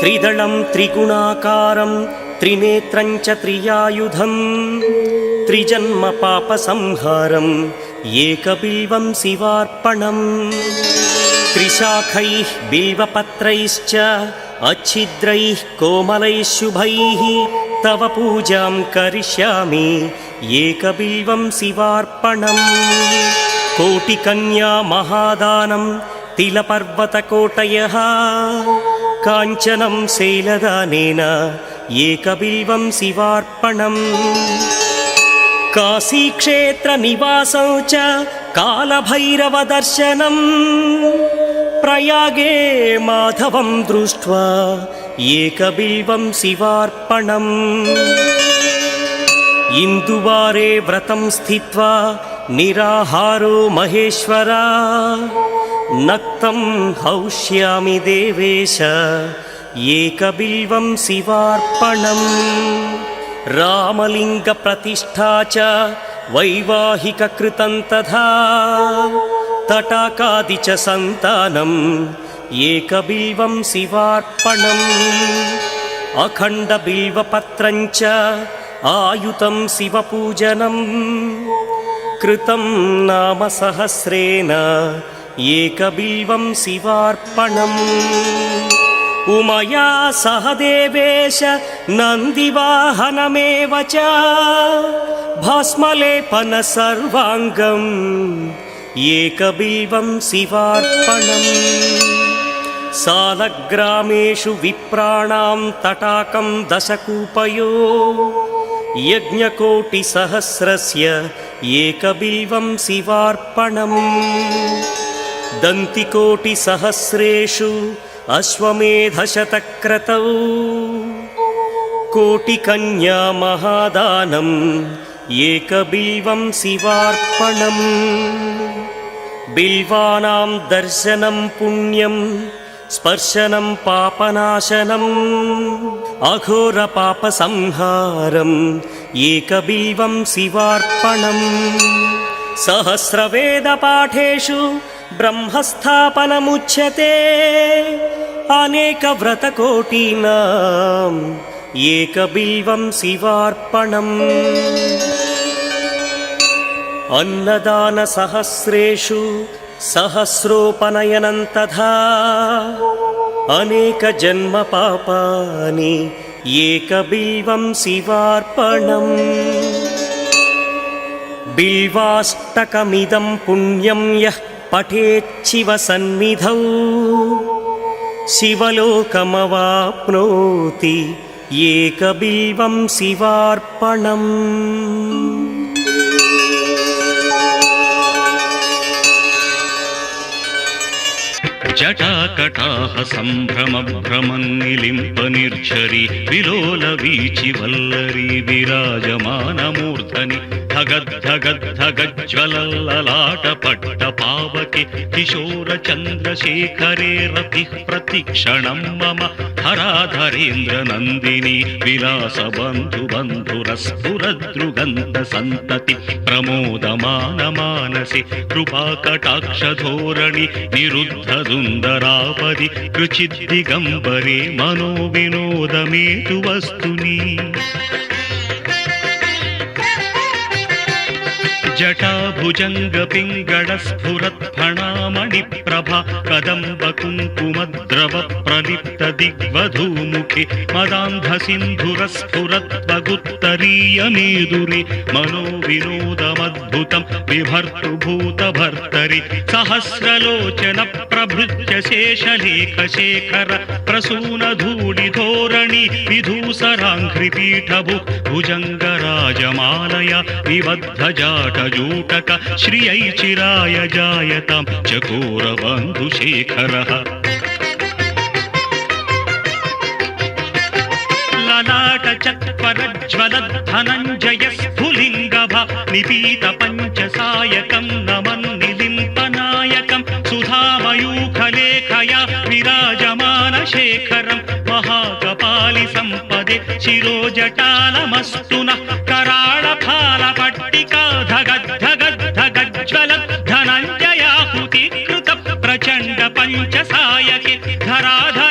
त्रिदलं त्रिगुणाकारं त्रिनेत्रं च त्रियायुधं त्रिजन्मपापसंहारम् एकबिल्वं शिवार्पणम्। त्रिशाखैः बिल्वपत्रैश्च अच्छिद्रैः कोमलैः शुभैः तव पूजां करिष्यामि एकबिल्वं शिवार्पणं कोटिकन्यामहादानं तिलपर्वतकोटयः काञ्चनं शैलदानेन एकबिल्वं शिवार्पणम् काशीक्षेत्रनिवासौ च कालभैरवदर्शनम् प्रयागे माधवं दृष्ट्वा एकबिल्वं शिवार्पणम् इन्दुवारे व्रतं स्थित्वा निराहारो महेश्वरा నక్తం హౌష్యామి దేవేశ ఏకబిల్వం శివార్పణం. రామలింగ ప్రతిష్టా చ వైవాహిక కృతం తథా. తటాకాది చ సంతానం ఏకబిల్వం శివార్పణం. అఖండ బిల్వపత్రం చ ఆయుతం శివపూజనం. కృతం నామ సహస్రేణ शिवार्पणम् उमया सह देवेश नन्दिवाहनमेव च भस्मलेपन सर्वाङ्गम् एकबिल्वं शिवार्पणम् सालग्रामेषु विप्राणां तटाकं दशकूपयो यज्ञकोटिसहस्रस्य एकबिल्वं शिवार्पणम् दन्तिकोटिसहस्रेषु अश्वमेधशतक्रतौ कोटिकन्या महादानम् एकबिल्वं शिवार्पणम् बिल्वानां दर्शनं पुण्यं स्पर्शनं पापनाशनम् अघोरपापसंहारम् एकबिल्वं शिवार्पणम् सहस्रवेदपाठेषु ब्रह्मस्थापनमुच्यते अनेकव्रतकोटीनाम् एकबिल्वं शिवार्पणम् अन्नदानसहस्रेषु सहस्रोपनयनं तथा अनेकजन्मपापानि एकबिल्वं शिवार्पणम् బిల్వాష్టకమిదం పుణ్యం యః పఠేచ్చివ సన్నిధౌ. శివలోకమవాప్నోతి ఏకబిల్వం శివార్పణం. జటాకటాహ సంభ్రమ భ్రమన్నిలింప నిర్ఝరి విలోల వీచి వల్లరి విరాజమానమూర్ధని ధగద్ధగద్ధగజ్వలల్లలాట పట్ట పావకి కిశోర చంద్రశేఖరే రతి ప్రతిక్షణం మమ హరాధరేంద్ర నందిని విలాస బంధు బంధురస్ఫురద్రుగంధ సంతతి ప్రమోదమాన మానసి కృపాకటాక్ష ధోరణి నిరుద్ధదు సుందరాపది కృచిద్దిగంబరే మనో వినోదమేతు వస్తుని జటాభుజంగ పింగళ స్ఫురత్ఫణామణి ప్రభ కదంబ కుంకుమద్రవ ప్రలిప్త దిగ్వధూముఖి మదాంధ సింధుర స్ఫురత్ మేదురి మనో వినోదమద్భుతం బిభర్తు భూత భర్తరి సహస్రలోచన ప్రభృత్య శేషలేఖ శేఖర ప్రసూన ధూళి ధోరణి విధూసరాంఘ్రి పీఠభు భుజంగరాజమాలయ విబద్ధ జాటజూటక సంపదే శిరోజటాలమస్తు నః कराळ फाल पट्टिका धगद्धगद्धगज्ज्वल धनञ्जयाहुति कृत प्रचण्ड पञ्चसायके धराधरेन्द्र